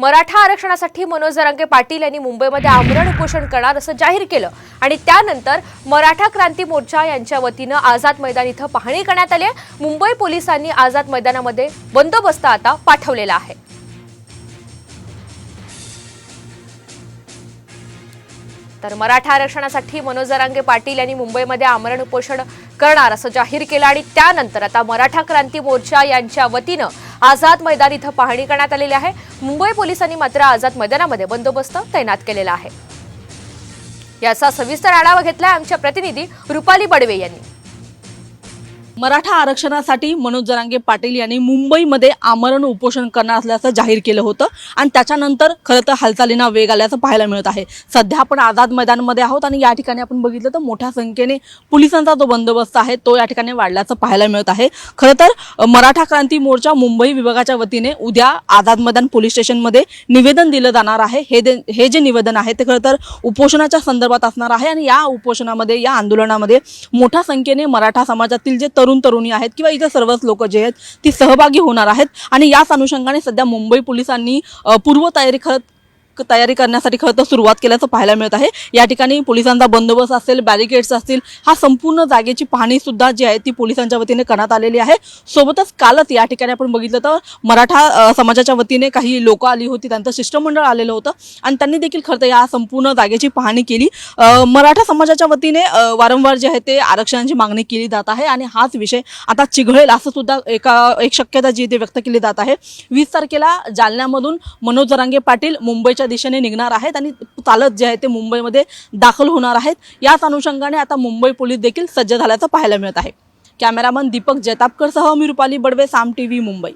मराठा आरक्षणासाठी मनोज जरांगे पाटील यांनी मुंबईमध्ये आमरण उपोषण करणार असं जाहीर केलं. आणि त्यानंतर मराठा क्रांती मोर्चा यांच्या वतीनं आझाद मैदान इथं पाहणी करण्यात आली मुंबई पोलिसांनी आझाद मैदानामध्ये बंदोबस्त आता पाठवलेला आहे. तर मराठा आरक्षणासाठी मनोज जरांगे पाटील यांनी मुंबईमध्ये आमरण उपोषण करणार असं जाहीर केलं. आणि त्यानंतर आता मराठा क्रांती मोर्चा यांच्या वतीनं आझाद मैदान इथं पाहणी करण्यात आलेली आहे. मुंबई पोलिसांनी मात्र आझाद मैदानामध्ये बंदोबस्त तैनात केलेला आहे. याचा सविस्तर आढावा घेतलाय आमच्या प्रतिनिधी रुपाली बडवे यांनी. मराठा आरक्षणासाठी मनोज जरांगे पाटील यांनी मुंबईमध्ये आमरण उपोषण करणार असल्याचं जाहीर केलं होतं. आणि त्याच्यानंतर खरं तर हालचालींना वेग आल्याचं पाहायला मिळत आहे. सध्या आपण आझाद मैदानमध्ये आहोत आणि या ठिकाणी आपण बघितलं तर मोठ्या संख्येने पोलिसांचा जो बंदोबस्त आहे तो या ठिकाणी वाढल्याचं पाहायला मिळत आहे. खरं तर मराठा क्रांती मोर्चा मुंबई विभागाच्या वतीने उद्या आझाद मैदान पोलीस स्टेशनमध्ये निवेदन दिलं जाणार आहे. हे दे हे जे निवेदन आहे ते खरं तर उपोषणाच्या संदर्भात असणार आहे. आणि या उपोषणामध्ये या आंदोलनामध्ये मोठ्या संख्येने मराठा समाजातील जे तरुण तरुणी आहेत किंवा इतर सर्वच लोक जे आहेत ती सहभागी होणार आहेत. आणि याच अनुषंगाने सध्या मुंबई पोलिसांनी पूर्वतयारी खत तयारी करण्यासाठी खरं तर सुरुवात केल्याचं पाहायला मिळत आहे. या ठिकाणी पोलिसांचा बंदोबस्त असेल बॅरिकेड्स असतील हा संपूर्ण जागेची पाहणी सुद्धा जी आहे ती पोलिसांच्या वतीने करण्यात आलेली आहे. सोबतच कालच या ठिकाणी आपण बघितलं तर मराठा समाजाच्या वतीने काही लोक आली होती त्यांचं शिष्टमंडळ आलेलं होतं आणि त्यांनी देखील खरं तर या संपूर्ण जागेची पाहणी केली. मराठा समाजाच्या वतीने वारंवार जे आहे ते आरक्षणाची मागणी केली जात आहे आणि हाच विषय आता चिघळेल असं सुद्धा एका एक शक्यता जी आहे ती व्यक्त केली जात आहे. वीस तारखेला जालन्यामधून मनोज जरांगे पाटील मुंबईच्या दिशेने निघणार आहेत आणि चालत जे आहे ते मुंबईमध्ये दाखल होणार आहेत. याच अनुषंगाने आता मुंबई पोलीस देखील सज्ज झाल्याचं पाहायला मिळत आहे. कॅमेरामन दीपक जैतापकरसह मी रुपाली बडवे साम टी व्ही मुंबई.